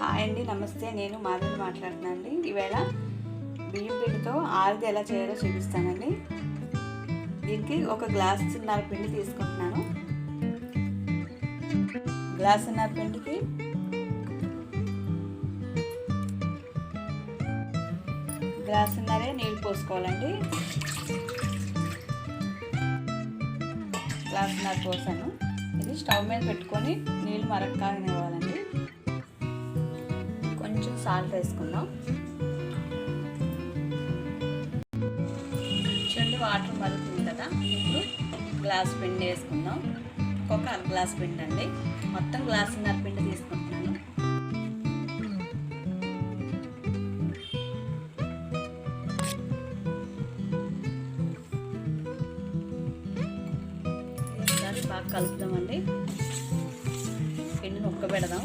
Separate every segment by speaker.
Speaker 1: Hi అండి నమస్తే. నేను మాధవి మాట్లాడుతున్నాను అండి ఈవేళ బియ్యం పిండితో ఆరిది ఎలా చేయాలో చూపిస్తానండి. దీనికి ఒక గ్లాస్ చిన్నర పిండి తీసుకుంటున్నాను. గ్లాస్ చిన్నర పిండికి గ్లాస్ చిన్నరే నీళ్ళు పోసుకోవాలండి. గ్లాస్ చిన్నర పోసాను. ఇది స్టవ్ మీద పెట్టుకొని నీళ్ళు మరక్కాగనివ్వాలండి సాల్ట్ వేసుకుందాం. చూడండి వాటర్ మరుగుతుంది కదా. ఇప్పుడు గ్లాస్ పిండి వేసుకుందాం. ఒక అర గ్లాస్ పిండి అండి. మొత్తం గ్లాసున్నర పిండి తీసుకుంటున్నాను. బాగా కలుపుదామండి. పిండిని పెడదాం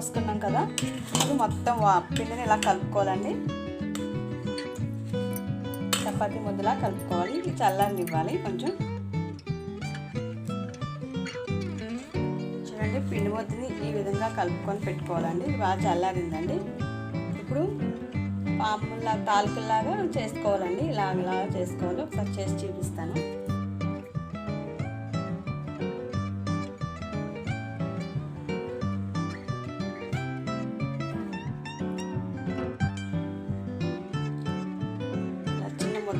Speaker 1: పోసుకున్నాం కదా ఇప్పుడు మొత్తం వా- పిండిని ఇలా కలుపుకోవాలండి. చపాతి ముద్దలా కలుపుకోవాలి ఇది చల్లారని ఇవ్వాలి కొంచెం. చూడండి పిండి ముద్దని ఈ విధంగా కలుపుకొని పెట్టుకోవాలండి ఇది బాగా చల్లారిందండి. ఇప్పుడు పాములా తాలుకల్లాగా చేసుకోవాలండి ఇలాగ చేసుకోవాలి. ఒకసారి చేసి చూపిస్తాను.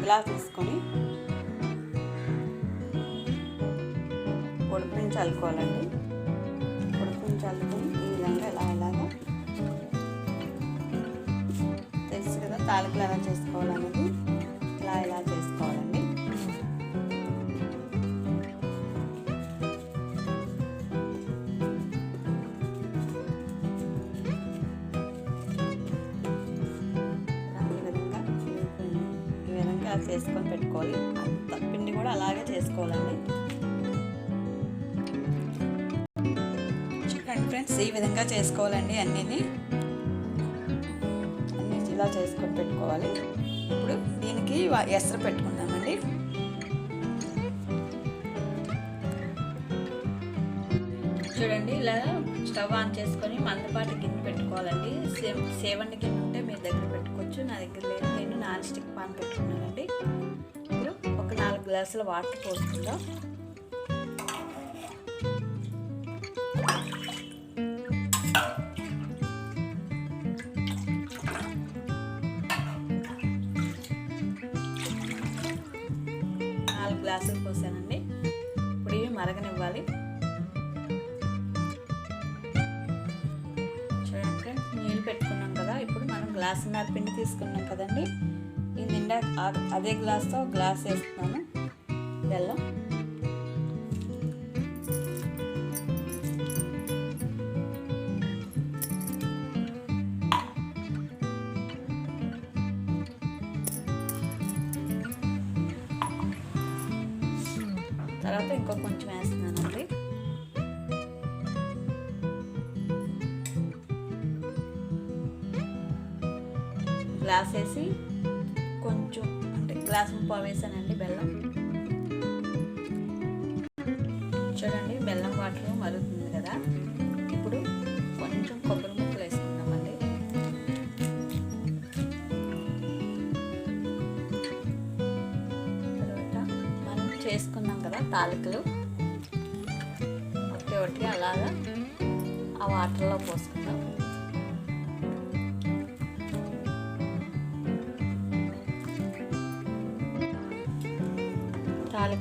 Speaker 1: ఇలా ముద్దలా తీసుకొని పొడిపిని చల్లుకోవాలండి. పొడిపిని చల్లుకొని ఈ విధంగా ఇలా ఇలాగా తెలుసు కదా తాలికలు ఎలా చేసుకోవాలనేది. ఈ చేసుకొని పెట్టుకోవాలి. అంత పిండి కూడా అలాగే చేసుకోవాలండి. చూడండి ఫ్రెండ్స్ ఈ విధంగా చేసుకోవాలండి అన్నీ అన్నీ ఇలా చేసుకొని పెట్టుకోవాలి. ఇప్పుడు దీనికి ఎసరు పెట్టుకుందామండి. చూడండి ఇలా స్టవ్ ఆన్ చేసుకొని మందపాటి గిన్నె పెట్టుకోవాలండి. సేమ్ సేవండి గిన్నె ఉంటే మీ దగ్గర పెట్టుకోవచ్చు. నా దగ్గర లేదు నేను నాన్ స్టిక్ పాన్ పెట్టుకున్నానండి. ఇప్పుడు ఒక నాలుగు గ్లాసుల వాటర్ పోసుకుందాం. నాలుగు గ్లాసులు పోసానండి. ఇప్పుడు ఇవి మరగనివ్వాలి. గ్లాసున్నర పిండి తీసుకున్నాం కదండి. ఈ నిండా అదే గ్లాస్తో గ్లాస్ వేస్తున్నాను. బెల్లం తర్వాత ఇంకో కొంచెం వేస్తున్నానండి. రాసేసి కొంచెం అంటే గ్లాస్ ముప్పావు వేసానండి బెల్లం. చూడండి బెల్లం వాటర్ మరుగుతుంది కదా. ఇప్పుడు కొంచెం కొబ్బరి ముక్కలు వేసుకుందామండి. తర్వాత మనం చేసుకున్నాం కదా తాలికలు. ఒకటి ఒకటి అలాగా ఆ వాటర్లో పోసుకుందాం.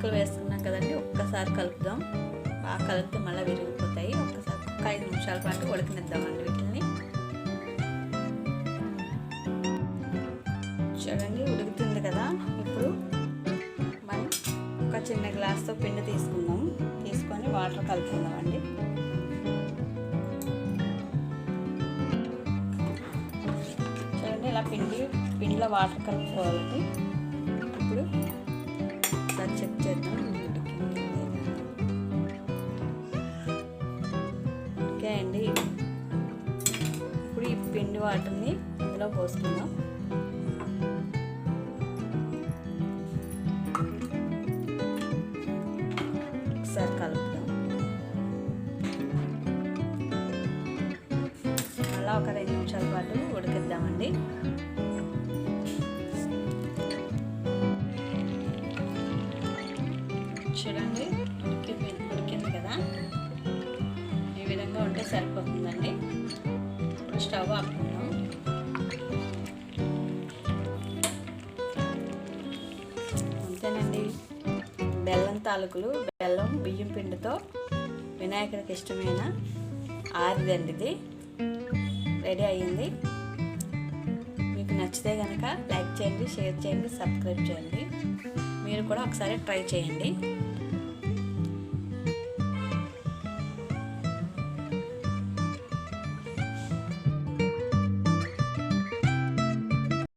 Speaker 1: ముక్కలు వేసుకున్నాం కదండి ఒక్కసారి కలుపుదాం. బాగా కలిపితే మళ్ళీ విరిగిపోతాయి. ఒక్కసారి ఒక ఐదు నిమిషాల పాటు ఉడకనిద్దామండి వీటిని చూడండి ఉడుకుతుంది కదా. ఇప్పుడు మనం ఒక చిన్న గ్లాస్తో పిండి తీసుకుందాం. తీసుకొని వాటర్ కలుపుకుందామండి. చూడండి ఇలా పిండి పిండిలో వాటర్ కలుపుకోవాలి. ఇప్పుడు ఒకసారి చెక్ చేద్దాం. ఓకే అండి. ఇప్పుడు ఈ పిండి వాటర్ని ఇందులో పోసుకుందాం. ఒకసారి కలుపుదాం. అలా ఒక రెండు నిమిషాల పాటు ఉడికిద్దామండి. చూడండి. ఉడికి ఉడికింది కదా. ఈ విధంగా ఉంటే సరిపోతుందండి. ఇప్పుడు స్టవ్ ఆపుకుందాం అంతేనండి. బెల్లం తాలూకులు బెల్లం బియ్యం పిండితో వినాయకుడికి ఇష్టమైన ఆరిదండి ఇది. రెడీ అయ్యింది. మీకు నచ్చితే కనుక లైక్ చేయండి షేర్ చేయండి సబ్స్క్రైబ్ చేయండి. మీరు కూడా ఒకసారి ట్రై చేయండి.